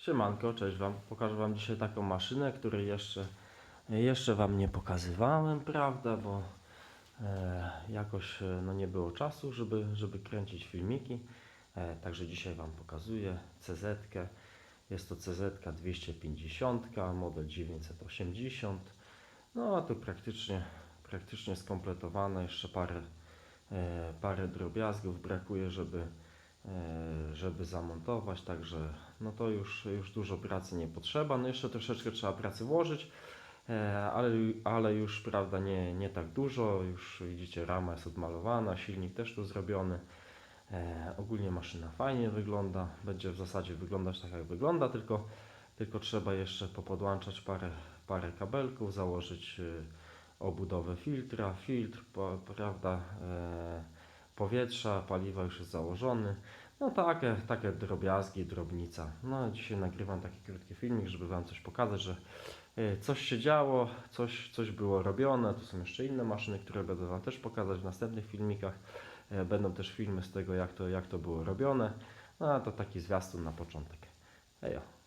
Siemanko, cześć Wam. Pokażę Wam dzisiaj taką maszynę, której jeszcze, jeszcze Wam nie pokazywałem, prawda, bo e, jakoś e, no, nie było czasu, żeby, żeby kręcić filmiki. E, także dzisiaj Wam pokazuję CZ. -kę. Jest to CZ 250, model 980. No a tu praktycznie, praktycznie skompletowane, jeszcze parę, e, parę drobiazgów brakuje, żeby, żeby zamontować, także no to już, już dużo pracy nie potrzeba. No jeszcze troszeczkę trzeba pracy włożyć, e, ale, ale już prawda nie, nie tak dużo. Już widzicie, rama jest odmalowana, silnik też tu zrobiony. E, ogólnie maszyna fajnie wygląda, będzie w zasadzie wyglądać tak jak wygląda, tylko, tylko trzeba jeszcze popodłączać parę, parę kabelków, założyć obudowę filtra, filtr, prawda, e, powietrza, paliwa już jest założony. No takie, takie drobiazgi, drobnica. No dzisiaj nagrywam taki krótki filmik, żeby Wam coś pokazać, że y, coś się działo, coś, coś było robione. Tu są jeszcze inne maszyny, które będę Wam też pokazać w następnych filmikach. E, Będą też filmy z tego, jak to, jak to było robione. No to taki zwiastun na początek. Ejo.